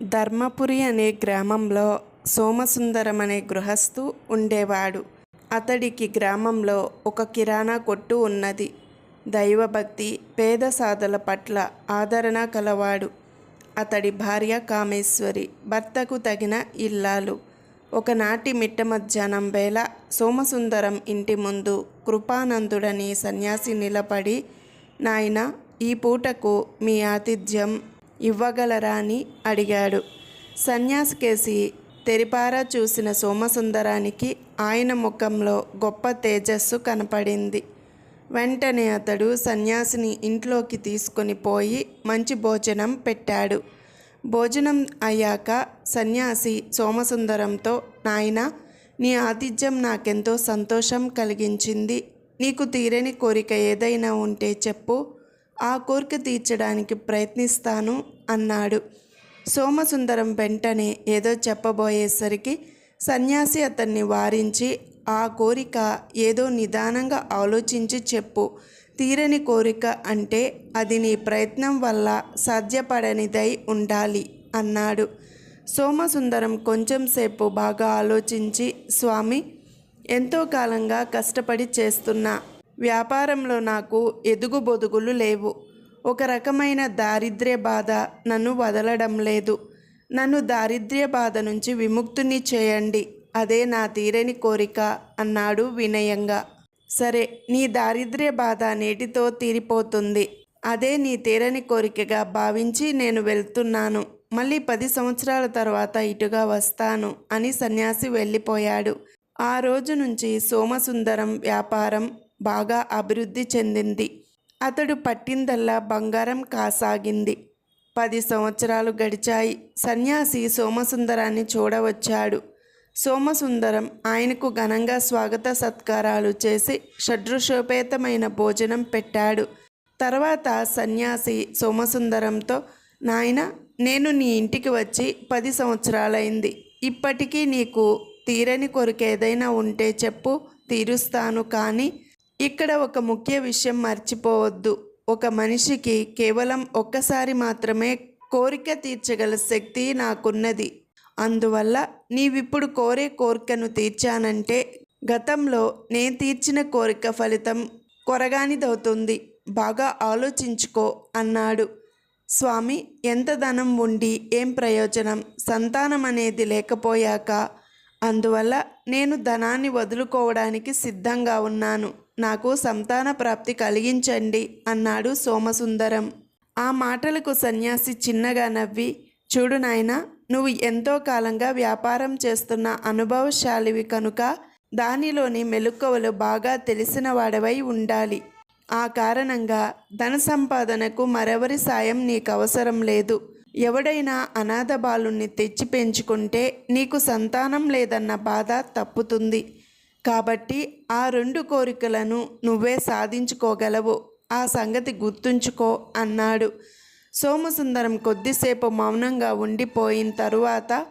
ధర్మపురి అనే గ్రామంలో సోమసుందరం అనే గృహస్థు ఉండేవాడు. అతడికి గ్రామంలో ఒక కిరాణా కొట్టు ఉన్నది. దైవభక్తి పేద సాధల పట్ల ఆదరణ కలవాడు. అతడి భార్య కామేశ్వరి భర్తకు తగిన ఇల్లాలు. ఒకనాటి మిట్ట మధ్యాహ్నం వేళ సోమసుందరం ఇంటి ముందు కృపానందుడని సన్యాసి నిలబడి నాయన ఈ పూటకు మీ ఆతిథ్యం ఇవ్వగలరా అని అడిగాడు. సన్యాసికేసి తెరిపారా చూసిన సోమసుందరానికి ఆయన ముఖంలో గొప్ప తేజస్సు కనపడింది. వెంటనే అతడు సన్యాసిని ఇంట్లోకి తీసుకొని పోయి మంచి భోజనం పెట్టాడు. భోజనం అయ్యాక సన్యాసి సోమసుందరంతో నాయన నీ ఆతిథ్యం నాకెంతో సంతోషం కలిగించింది. నీకు తీరని కోరిక ఏదైనా ఉంటే చెప్పు. ఆ కోరిక తీర్చడానికి ప్రయత్నిస్తాను అన్నాడు. సోమసుందరం వెంటనే ఏదో చెప్పబోయేసరికి సన్యాసి అతన్ని వారించి ఆ కోరిక ఏదో నిదానంగా ఆలోచించి చెప్పు. తీరని కోరిక అంటే అది నీ ప్రయత్నం వల్ల సాధ్యపడనిదై ఉండాలి అన్నాడు. సోమసుందరం కొంచెంసేపు బాగా ఆలోచించి స్వామి ఎంతో కాలంగా కష్టపడి చేస్తున్నా. వ్యాపారంలో నాకు ఎదుగుబొదుగులు లేవు. ఒక రకమైన దారిద్ర్య బాధ నన్ను వదలడం లేదు. నన్ను దారిద్ర్య బాధ నుంచి విముక్తుని చేయండి. అదే నా తీరని కోరిక అన్నాడు వినయంగా. సరే నీ దారిద్ర్య బాధ నేటితో తీరిపోతుంది. అదే నీ తీరని కోరికగా భావించి నేను వెళ్తున్నాను. మళ్ళీ పది సంవత్సరాల తర్వాత ఇటుగా వస్తాను అని సన్యాసి వెళ్ళిపోయాడు. ఆ రోజు నుంచి సోమసుందరం వ్యాపారం బాగా అభివృద్ధి చెందింది. అతడు పట్టిందల్లా బంగారం కాసాగింది. పది సంవత్సరాలు గడిచాయి. సన్యాసి సోమసుందరాన్ని చూడవచ్చాడు. సోమసుందరం ఆయనకు ఘనంగా స్వాగత సత్కారాలు చేసి షడ్రుషోపేతమైన భోజనం పెట్టాడు. తర్వాత సన్యాసి సోమసుందరంతో నాయన నేను నీ ఇంటికి వచ్చి పది సంవత్సరాలైంది. ఇప్పటికీ నీకు తీరని కొరికేదైనా ఉంటే చెప్పు తీరుస్తాను కానీ ఇక్కడ ఒక ముఖ్య విషయం మర్చిపోవద్దు. ఒక మనిషికి కేవలం ఒక్కసారి మాత్రమే కోరిక తీర్చగల శక్తి నాకున్నది. అందువల్ల నీవిప్పుడు కోరే కోరికను తీర్చానంటే గతంలో నేను తీర్చిన కోరిక ఫలితం కొరగానిదవుతుంది. బాగా ఆలోచించుకో అన్నాడు. స్వామి ఎంత ధనం ఉండి ఏం ప్రయోజనం? సంతానం అనేది లేకపోయాక. అందువల్ల నేను ధనాన్ని వదులుకోవడానికి సిద్ధంగా ఉన్నాను. నాకు సంతాన ప్రాప్తి కలిగించండి అన్నాడు సోమసుందరం. ఆ మాటలకు సన్యాసి చిన్నగా నవ్వి చూడు నాయనా నువ్వు ఎంతో కాలంగా వ్యాపారం చేస్తున్న అనుభవశాలివి కనుక దానిలోని మెలకువలు బాగా తెలిసిన వాడవై ఉండాలి. ఆ కారణంగా ధన సంపాదనకు మరెవరి సాయం నీకు అవసరం లేదు. ఎవడైనా అనాథ బాలుణ్ణి తెచ్చి పెంచుకుంటే నీకు సంతానం లేదన్న బాధ తప్పుతుంది. కాబట్టి ఆ రెండు కోరికలను నువ్వే సాధించుకోగలవు. ఆ సంగతి గుర్తుంచుకో అన్నాడు. సోమసుందరం కొద్దిసేపు మౌనంగా ఉండిపోయిన తరువాత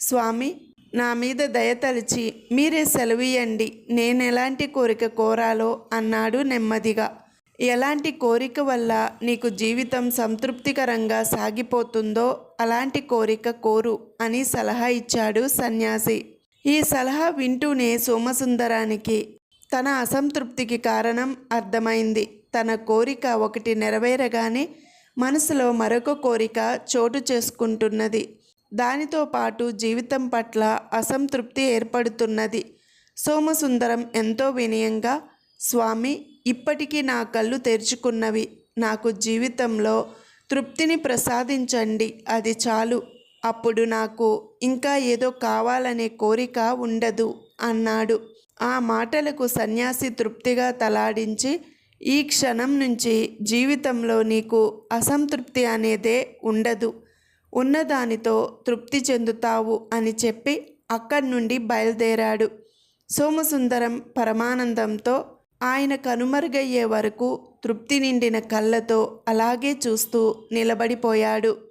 స్వామి నా మీద దయతలిచి మీరే సెలవియండి నేను ఎలాంటి కోరిక కోరాలో? అన్నాడు నెమ్మదిగా. ఎలాంటి కోరిక వల్ల నీకు జీవితం సంతృప్తికరంగా సాగిపోతుందో అలాంటి కోరిక కోరు అని సలహా ఇచ్చాడు సన్యాసి. ఈ సలహా వింటూనే సోమసుందరానికి తన అసంతృప్తికి కారణం అర్థమైంది. తన కోరిక ఒకటి నెరవేరగానే మనసులో మరొక కోరిక చోటు చేసుకుంటున్నది. దానితో పాటు జీవితం పట్ల అసంతృప్తి ఏర్పడుతున్నది. సోమసుందరం ఎంతో వినయంగా స్వామి ఇప్పటికీ నా కళ్ళు తెరుచుకున్నవి. నాకు జీవితంలో తృప్తిని ప్రసాదించండి. అది చాలు. అప్పుడు నాకు ఇంకా ఏదో కావాలనే కోరిక ఉండదు అన్నాడు. ఆ మాటలకు సన్యాసి తృప్తిగా తలాడించి ఈ క్షణం నుంచి జీవితంలో నీకు అసంతృప్తి అనేదే ఉండదు. ఉన్నదానితో తృప్తి చెందుతావు అని చెప్పి అక్కడి నుండి బయలుదేరాడు. సోమసుందరం పరమానందంతో ఆయన కనుమరుగయ్యే వరకు తృప్తి నిండిన కళ్ళతో అలాగే చూస్తూ నిలబడిపోయాడు.